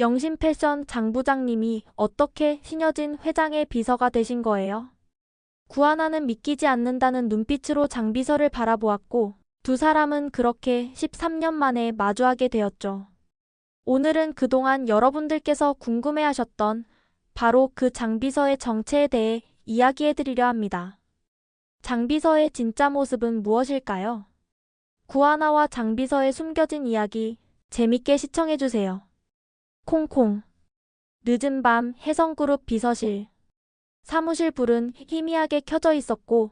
영신 패션 장 부장님이 어떻게 신여진 회장의 비서가 되신 거예요? 구하나는 믿기지 않는다는 눈빛으로 장 비서를 바라보았고 두 사람은 그렇게 13년 만에 마주하게 되었죠. 오늘은 그동안 여러분들께서 궁금해하셨던 바로 그 장비서의 정체에 대해 이야기해드리려 합니다. 장비서의 진짜 모습은 무엇일까요? 구하나와 장비서의 숨겨진 이야기 재밌게 시청해주세요. 콩콩 늦은 밤 혜성그룹 비서실 사무실 불은 희미하게 켜져 있었고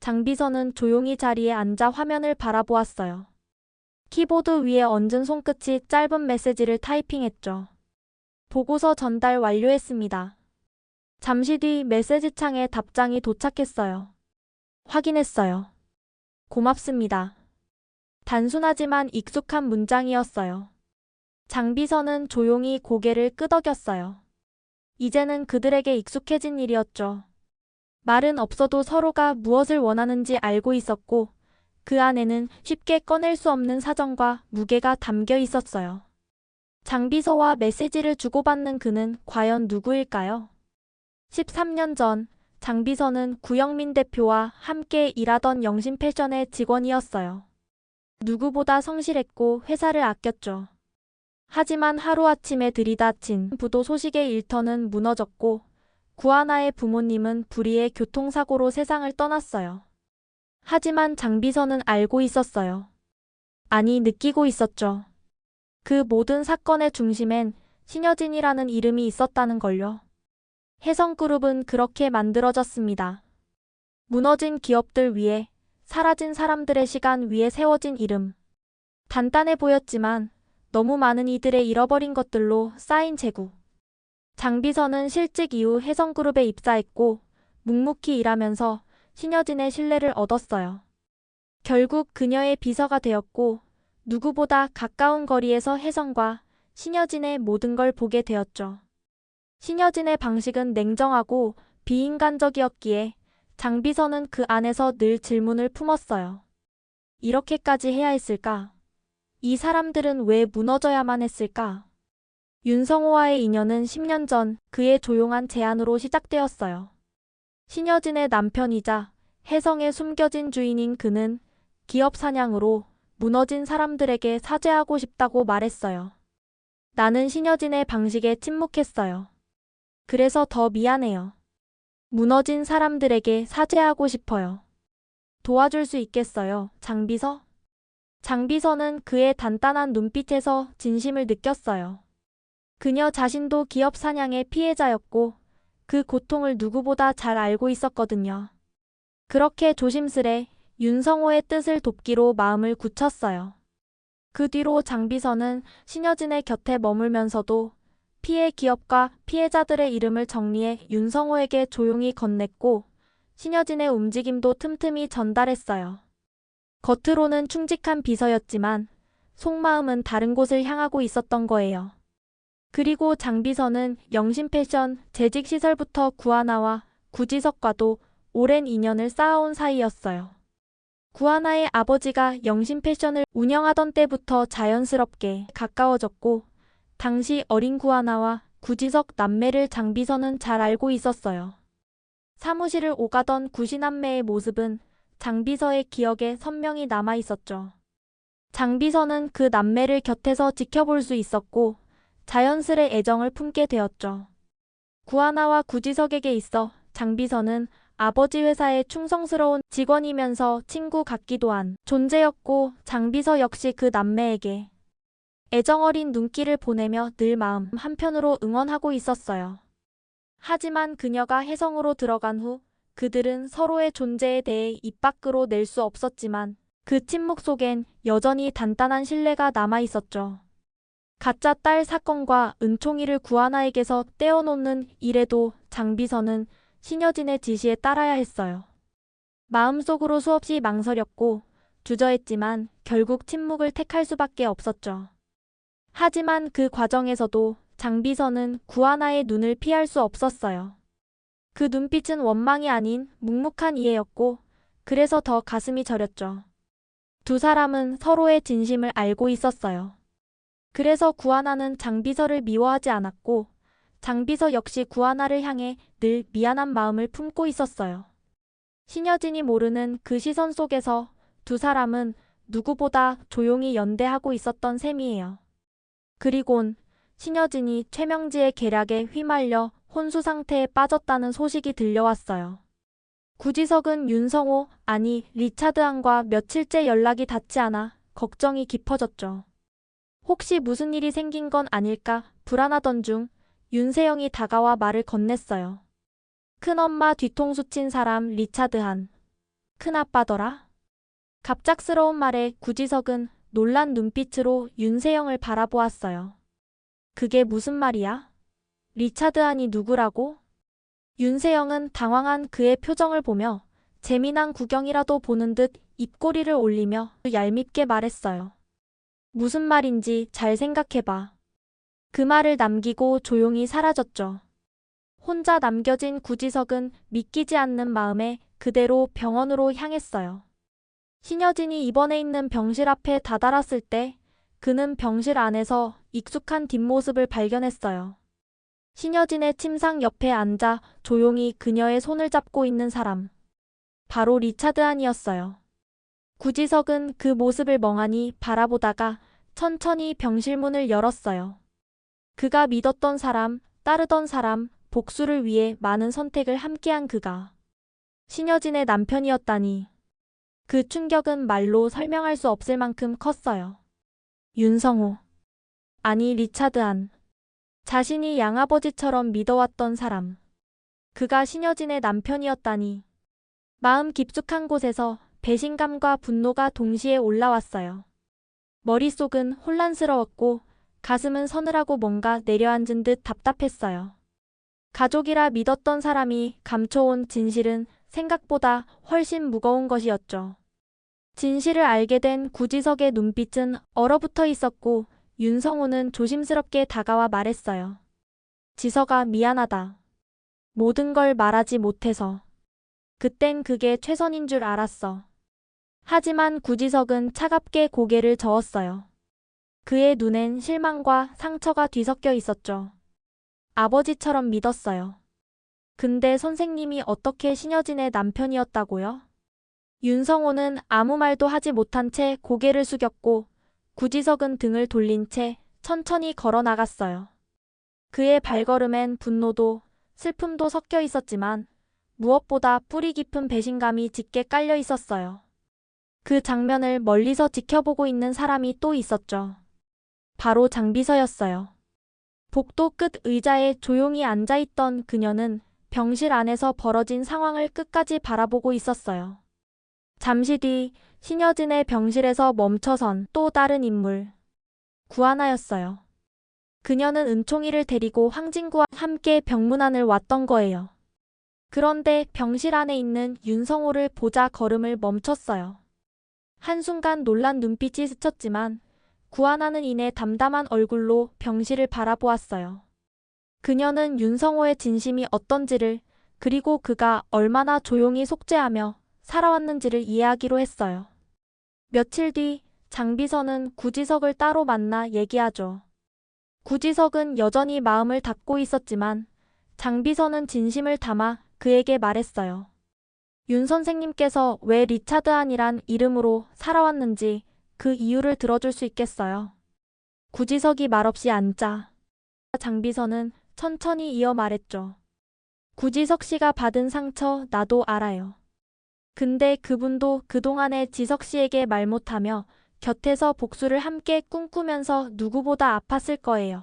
장비서는 조용히 자리에 앉아 화면을 바라보았어요. 키보드 위에 얹은 손끝이 짧은 메시지를 타이핑했죠. 보고서 전달 완료했습니다. 잠시 뒤 메시지 창에 답장이 도착했어요. 확인했어요. 고맙습니다. 단순하지만 익숙한 문장이었어요. 장비서는 조용히 고개를 끄덕였어요. 이제는 그들에게 익숙해진 일이었죠. 말은 없어도 서로가 무엇을 원하는지 알고 있었고, 그 안에는 쉽게 꺼낼 수 없는 사정과 무게가 담겨 있었어요. 장비서와 메시지를 주고받는 그는 과연 누구일까요? 13년 전, 장비서는 구영민 대표와 함께 일하던 영신 패션의 직원이었어요. 누구보다 성실했고 회사를 아꼈죠. 하지만 하루아침에 들이닥친 부도 소식의 일터는 무너졌고 구하나의 부모님은 불의의 교통사고로 세상을 떠났어요. 하지만 장비서는 알고 있었어요. 아니, 느끼고 있었죠. 그 모든 사건의 중심엔 신여진이라는 이름이 있었다는 걸요. 혜성그룹은 그렇게 만들어졌습니다. 무너진 기업들 위에 사라진 사람들의 시간 위에 세워진 이름. 단단해 보였지만 너무 많은 이들의 잃어버린 것들로 쌓인 재구. 장비서는 실직 이후 혜성그룹에 입사했고 묵묵히 일하면서 신여진의 신뢰를 얻었어요. 결국 그녀의 비서가 되었고 누구보다 가까운 거리에서 혜성과 신여진의 모든 걸 보게 되었죠. 신여진의 방식은 냉정하고 비인간적이었기에 장비서는 그 안에서 늘 질문을 품었어요. 이렇게까지 해야 했을까? 이 사람들은 왜 무너져야만 했을까? 윤성호와의 인연은 10년 전 그의 조용한 제안으로 시작되었어요. 신여진의 남편이자 혜성의 숨겨진 주인인 그는 기업 사냥으로 무너진 사람들에게 사죄하고 싶다고 말했어요. 나는 신여진의 방식에 침묵했어요. 그래서 더 미안해요. 무너진 사람들에게 사죄하고 싶어요. 도와줄 수 있겠어요, 장비서? 장비서는 그의 단단한 눈빛에서 진심을 느꼈어요. 그녀 자신도 기업 사냥의 피해자였고 그 고통을 누구보다 잘 알고 있었거든요. 그렇게 조심스레 윤성호의 뜻을 돕기로 마음을 굳혔어요. 그 뒤로 장비서는 신여진의 곁에 머물면서도 피해 기업과 피해자들의 이름을 정리해 윤성호에게 조용히 건넸고 신여진의 움직임도 틈틈이 전달했어요. 겉으로는 충직한 비서였지만 속마음은 다른 곳을 향하고 있었던 거예요. 그리고 장비서는 영신 패션 재직 시설부터 구하나와 구지석과도 오랜 인연을 쌓아온 사이였어요. 구하나의 아버지가 영신 패션을 운영하던 때부터 자연스럽게 가까워졌고 당시 어린 구하나와 구지석 남매를 장비서는 잘 알고 있었어요. 사무실을 오가던 구시남매의 모습은 장비서의 기억에 선명히 남아 있었죠. 장비서는 그 남매를 곁에서 지켜볼 수 있었고 자연스레 애정을 품게 되었죠. 구하나와 구지석에게 있어 장비서는 아버지 회사의 충성스러운 직원이면서 친구 같기도 한 존재였고 장비서 역시 그 남매에게 애정어린 눈길을 보내며 늘 마음 한편으로 응원하고 있었어요. 하지만 그녀가 혜성으로 들어간 후 그들은 서로의 존재에 대해 입 밖으로 낼 수 없었지만 그 침묵 속엔 여전히 단단한 신뢰가 남아 있었죠. 가짜 딸 사건과 은총이를 구하나에게서 떼어놓는 일에도 장비서는 신여진의 지시에 따라야 했어요. 마음속으로 수없이 망설였고 주저했지만 결국 침묵을 택할 수밖에 없었죠. 하지만 그 과정에서도 장비서는 구하나의 눈을 피할 수 없었어요. 그 눈빛은 원망이 아닌 묵묵한 이해였고 그래서 더 가슴이 저렸죠. 두 사람은 서로의 진심을 알고 있었어요. 그래서 구하나는 장비서를 미워하지 않았고 장비서 역시 구하나를 향해 늘 미안한 마음을 품고 있었어요. 신여진이 모르는 그 시선 속에서 두 사람은 누구보다 조용히 연대하고 있었던 셈이에요. 그리곤 신여진이 최명지의 계략에 휘말려 혼수 상태에 빠졌다는 소식이 들려왔어요. 구지석은 윤성호, 아니 리차드안과 며칠째 연락이 닿지 않아 걱정이 깊어졌죠. 혹시 무슨 일이 생긴 건 아닐까 불안하던 중 윤세영이 다가와 말을 건넸어요. 큰엄마 뒤통수 친 사람 리차드한. 큰아빠더라? 갑작스러운 말에 구지석은 놀란 눈빛으로 윤세영을 바라보았어요. 그게 무슨 말이야? 리차드한이 누구라고? 윤세영은 당황한 그의 표정을 보며 재미난 구경이라도 보는 듯 입꼬리를 올리며 얄밉게 말했어요. 무슨 말인지 잘 생각해봐. 그 말을 남기고 조용히 사라졌죠. 혼자 남겨진 구지석은 믿기지 않는 마음에 그대로 병원으로 향했어요. 신여진이 입원해 있는 병실 앞에 다다랐을 때 그는 병실 안에서 익숙한 뒷모습을 발견했어요. 신여진의 침상 옆에 앉아 조용히 그녀의 손을 잡고 있는 사람. 바로 리차드 안이었어요. 구지석은 그 모습을 멍하니 바라보다가 천천히 병실 문을 열었어요. 그가 믿었던 사람, 따르던 사람, 복수를 위해 많은 선택을 함께한 그가 신여진의 남편이었다니. 그 충격은 말로 설명할 수 없을 만큼 컸어요. 윤성호. 아니 리차드 안. 자신이 양아버지처럼 믿어왔던 사람. 그가 신여진의 남편이었다니. 마음 깊숙한 곳에서 배신감과 분노가 동시에 올라왔어요. 머릿속은 혼란스러웠고 가슴은 서늘하고 뭔가 내려앉은 듯 답답했어요. 가족이라 믿었던 사람이 감춰온 진실은 생각보다 훨씬 무거운 것이었죠. 진실을 알게 된 구지석의 눈빛은 얼어붙어 있었고 윤성호는 조심스럽게 다가와 말했어요. 지석아 미안하다. 모든 걸 말하지 못해서. 그땐 그게 최선인 줄 알았어. 하지만 구지석은 차갑게 고개를 저었어요. 그의 눈엔 실망과 상처가 뒤섞여 있었죠. 아버지처럼 믿었어요. 근데 선생님이 어떻게 신여진의 남편이었다고요? 윤성호는 아무 말도 하지 못한 채 고개를 숙였고 구지석은 등을 돌린 채 천천히 걸어 나갔어요. 그의 발걸음엔 분노도 슬픔도 섞여 있었지만 무엇보다 뿌리 깊은 배신감이 짙게 깔려 있었어요. 그 장면을 멀리서 지켜보고 있는 사람이 또 있었죠. 바로 장비서였어요. 복도 끝 의자에 조용히 앉아있던 그녀는 병실 안에서 벌어진 상황을 끝까지 바라보고 있었어요. 잠시 뒤 신여진의 병실에서 멈춰선 또 다른 인물. 구하나였어요. 그녀는 은총이를 데리고 황진구와 함께 병문안을 왔던 거예요. 그런데 병실 안에 있는 윤성호를 보자 걸음을 멈췄어요. 한순간 놀란 눈빛이 스쳤지만 구하나는 이내 담담한 얼굴로 병실을 바라보았어요. 그녀는 윤성호의 진심이 어떤지를 그리고 그가 얼마나 조용히 속죄하며 살아왔는지를 이해하기로 했어요. 며칠 뒤 장비서는 구지석을 따로 만나 얘기하죠. 구지석은 여전히 마음을 닫고 있었지만 장비서는 진심을 담아 그에게 말했어요. 윤 선생님께서 왜 리차드안이란 이름으로 살아왔는지 그 이유를 들어줄 수 있겠어요. 구지석이 말없이 앉자. 장비서는 천천히 이어 말했죠. 구지석 씨가 받은 상처 나도 알아요. 근데 그분도 그동안에 지석 씨에게 말 못하며 곁에서 복수를 함께 꿈꾸면서 누구보다 아팠을 거예요.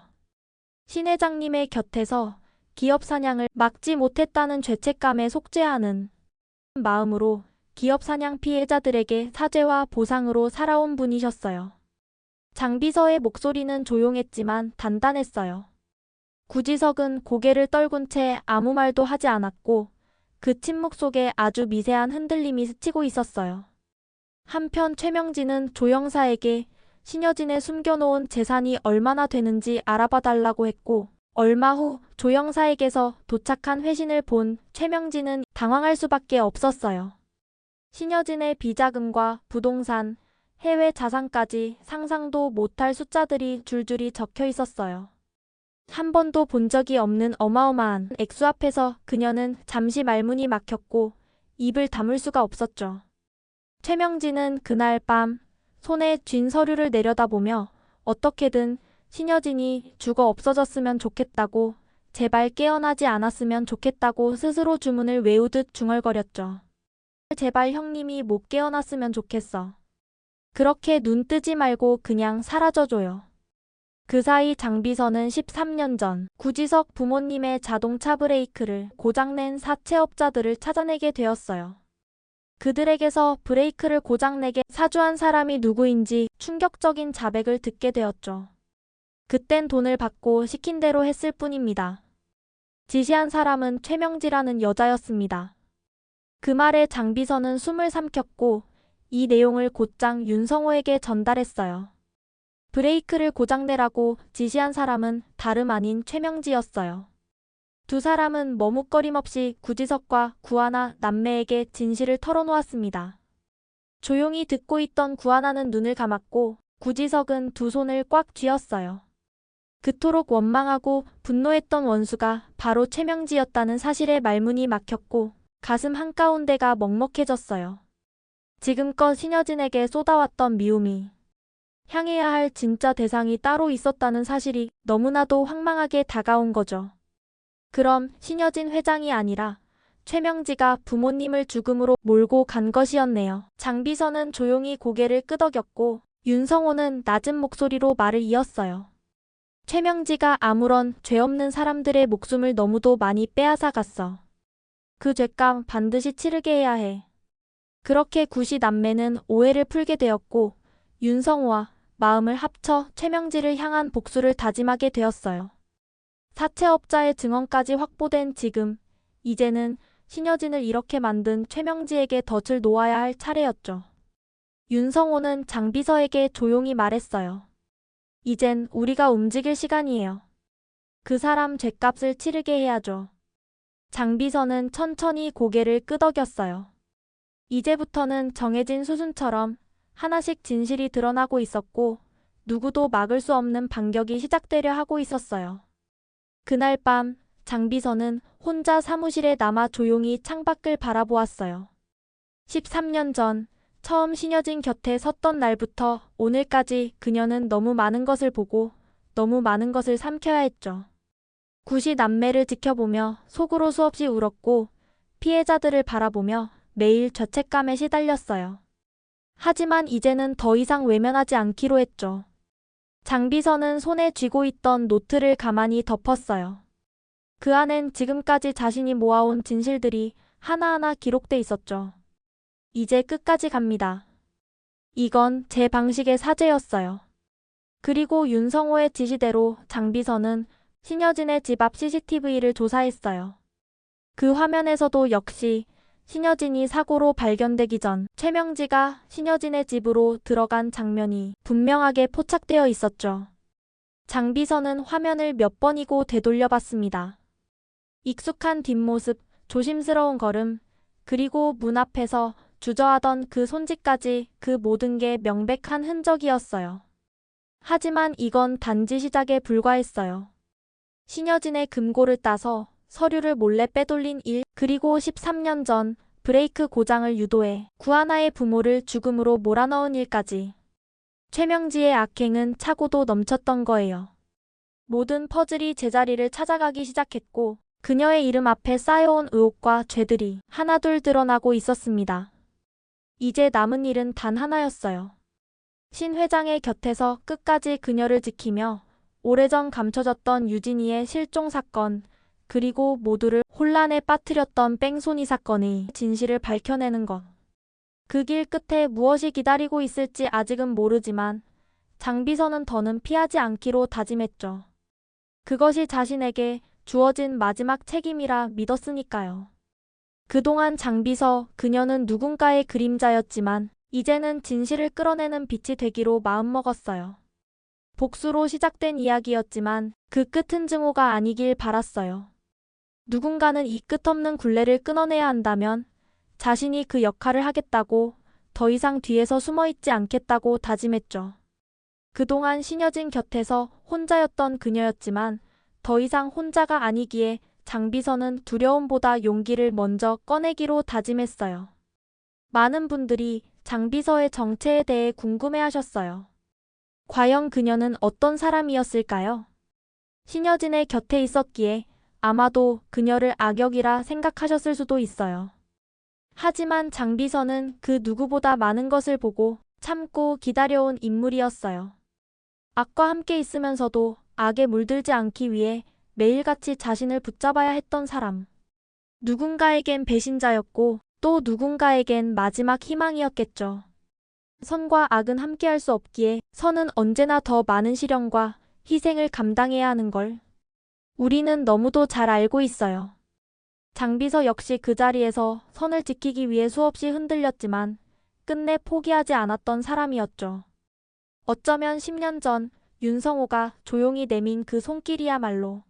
신 회장님의 곁에서 기업 사냥을 막지 못했다는 죄책감에 속죄하는 마음으로 기업 사냥 피해자들에게 사죄와 보상으로 살아온 분이셨어요. 장비서의 목소리는 조용했지만 단단했어요. 구지석은 고개를 떨군 채 아무 말도 하지 않았고 그 침묵 속에 아주 미세한 흔들림이 스치고 있었어요. 한편 최명진은 조영사에게 신여진의 숨겨놓은 재산이 얼마나 되는지 알아봐 달라고 했고 얼마 후 조영사에게서 도착한 회신을 본 최명진은 당황할 수밖에 없었어요. 신여진의 비자금과 부동산, 해외 자산까지 상상도 못할 숫자들이 줄줄이 적혀 있었어요. 한 번도 본 적이 없는 어마어마한 액수 앞에서 그녀는 잠시 말문이 막혔고 입을 다물 수가 없었죠. 최명진은 그날 밤 손에 쥔 서류를 내려다보며 어떻게든 신여진이 죽어 없어졌으면 좋겠다고 제발 깨어나지 않았으면 좋겠다고 스스로 주문을 외우듯 중얼거렸죠. 제발 형님이 못 깨어났으면 좋겠어. 그렇게 눈 뜨지 말고 그냥 사라져줘요. 그 사이 장비서는 13년 전 구지석 부모님의 자동차 브레이크를 고장낸 사채업자들을 찾아내게 되었어요. 그들에게서 브레이크를 고장내게 사주한 사람이 누구인지 충격적인 자백을 듣게 되었죠. 그땐 돈을 받고 시킨 대로 했을 뿐입니다. 지시한 사람은 최명지라는 여자였습니다. 그 말에 장비서는 숨을 삼켰고 이 내용을 곧장 윤성호에게 전달했어요. 브레이크를 고장내라고 지시한 사람은 다름 아닌 최명지였어요. 두 사람은 머뭇거림 없이 구지석과 구하나 남매에게 진실을 털어놓았습니다. 조용히 듣고 있던 구하나는 눈을 감았고 구지석은 두 손을 꽉 쥐었어요. 그토록 원망하고 분노했던 원수가 바로 최명지였다는 사실에 말문이 막혔고 가슴 한가운데가 먹먹해졌어요. 지금껏 신여진에게 쏟아왔던 미움이 향해야 할 진짜 대상이 따로 있었다는 사실이 너무나도 황망하게 다가온 거죠. 그럼 신여진 회장이 아니라 최명지가 부모님을 죽음으로 몰고 간 것이었네요. 장비서는 조용히 고개를 끄덕였고 윤성호는 낮은 목소리로 말을 이었어요. 최명지가 아무런 죄 없는 사람들의 목숨을 너무도 많이 빼앗아 갔어. 그 죄값 반드시 치르게 해야 해. 그렇게 구시 남매는 오해를 풀게 되었고 윤성호와 마음을 합쳐 최명지를 향한 복수를 다짐하게 되었어요. 사채업자의 증언까지 확보된 지금 이제는 신여진을 이렇게 만든 최명지에게 덫을 놓아야 할 차례였죠. 윤성호는 장비서에게 조용히 말했어요. 이젠 우리가 움직일 시간이에요. 그 사람 죗값을 치르게 해야죠. 장비서는 천천히 고개를 끄덕였어요. 이제부터는 정해진 수순처럼 하나씩 진실이 드러나고 있었고 누구도 막을 수 없는 반격이 시작되려 하고 있었어요. 그날 밤 장비서는 혼자 사무실에 남아 조용히 창밖을 바라보았어요. 13년 전 처음 신여진 곁에 섰던 날부터 오늘까지 그녀는 너무 많은 것을 보고 너무 많은 것을 삼켜야 했죠. 구시 남매를 지켜보며 속으로 수없이 울었고 피해자들을 바라보며 매일 죄책감에 시달렸어요. 하지만 이제는 더 이상 외면하지 않기로 했죠. 장비서는 손에 쥐고 있던 노트를 가만히 덮었어요. 그 안엔 지금까지 자신이 모아온 진실들이 하나하나 기록돼 있었죠. 이제 끝까지 갑니다. 이건 제 방식의 사죄였어요. 그리고 윤성호의 지시대로 장비서는 신여진의 집 앞 CCTV를 조사했어요. 그 화면에서도 역시 신여진이 사고로 발견되기 전 최명지가 신여진의 집으로 들어간 장면이 분명하게 포착되어 있었죠. 장비서는 화면을 몇 번이고 되돌려 봤습니다. 익숙한 뒷모습, 조심스러운 걸음, 그리고 문 앞에서 주저하던 그 손짓까지 그 모든 게 명백한 흔적이었어요. 하지만 이건 단지 시작에 불과했어요. 신여진의 금고를 따서 서류를 몰래 빼돌린 일, 그리고 13년 전 브레이크 고장을 유도해 구하나의 부모를 죽음으로 몰아넣은 일까지. 최명지의 악행은 차고도 넘쳤던 거예요. 모든 퍼즐이 제자리를 찾아가기 시작했고 그녀의 이름 앞에 쌓여온 의혹과 죄들이 하나둘 드러나고 있었습니다. 이제 남은 일은 단 하나였어요. 신 회장의 곁에서 끝까지 그녀를 지키며 오래전 감춰졌던 유진이의 실종 사건, 그리고 모두를 혼란에 빠뜨렸던 뺑소니 사건의 진실을 밝혀내는 것. 그 길 끝에 무엇이 기다리고 있을지 아직은 모르지만 장비서는 더는 피하지 않기로 다짐했죠. 그것이 자신에게 주어진 마지막 책임이라 믿었으니까요. 그동안 장비서 그녀는 누군가의 그림자였지만 이제는 진실을 끌어내는 빛이 되기로 마음먹었어요. 복수로 시작된 이야기였지만 그 끝은 증오가 아니길 바랐어요. 누군가는 이 끝없는 굴레를 끊어내야 한다면 자신이 그 역할을 하겠다고 더 이상 뒤에서 숨어 있지 않겠다고 다짐했죠. 그동안 신여진 곁에서 혼자였던 그녀였지만 더 이상 혼자가 아니기에 장비서는 두려움보다 용기를 먼저 꺼내기로 다짐했어요. 많은 분들이 장비서의 정체에 대해 궁금해 하셨어요. 과연 그녀는 어떤 사람이었을까요? 신여진의 곁에 있었기에 아마도 그녀를 악역이라 생각하셨을 수도 있어요. 하지만 장비서는 그 누구보다 많은 것을 보고 참고 기다려온 인물이었어요. 악과 함께 있으면서도 악에 물들지 않기 위해 매일같이 자신을 붙잡아야 했던 사람. 누군가에겐 배신자였고 또 누군가에겐 마지막 희망이었겠죠. 선과 악은 함께할 수 없기에 선은 언제나 더 많은 시련과 희생을 감당해야 하는 걸 우리는 너무도 잘 알고 있어요. 장비서 역시 그 자리에서 선을 지키기 위해 수없이 흔들렸지만 끝내 포기하지 않았던 사람이었죠. 어쩌면 10년 전 윤성호가 조용히 내민 그 손길이야말로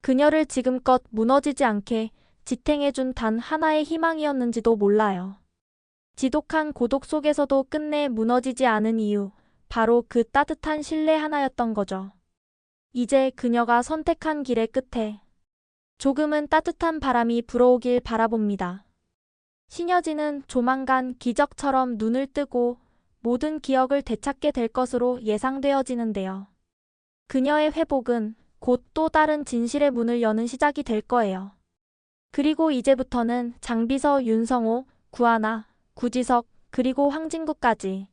그녀를 지금껏 무너지지 않게 지탱해준 단 하나의 희망이었는지도 몰라요. 지독한 고독 속에서도 끝내 무너지지 않은 이유, 바로 그 따뜻한 신뢰 하나였던 거죠. 이제 그녀가 선택한 길의 끝에 조금은 따뜻한 바람이 불어오길 바라봅니다. 신여진은 조만간 기적처럼 눈을 뜨고 모든 기억을 되찾게 될 것으로 예상되어지는데요. 그녀의 회복은 곧 또 다른 진실의 문을 여는 시작이 될 거예요. 그리고 이제부터는 장비서 윤성호, 구하나, 구지석, 그리고 황진구까지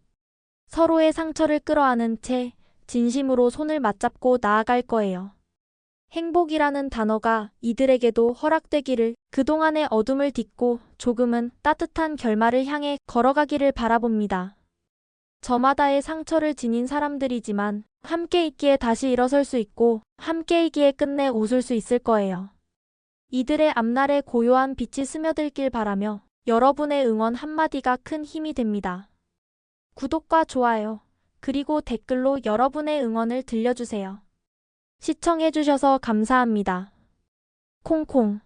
서로의 상처를 끌어안은 채 진심으로 손을 맞잡고 나아갈 거예요. 행복이라는 단어가 이들에게도 허락되기를 그동안의 어둠을 딛고 조금은 따뜻한 결말을 향해 걸어가기를 바라봅니다. 저마다의 상처를 지닌 사람들이지만 함께 있기에 다시 일어설 수 있고 함께 있기에 끝내 웃을 수 있을 거예요. 이들의 앞날에 고요한 빛이 스며들길 바라며 여러분의 응원 한마디가 큰 힘이 됩니다. 구독과 좋아요, 그리고 댓글로 여러분의 응원을 들려주세요. 시청해주셔서 감사합니다. 콩콩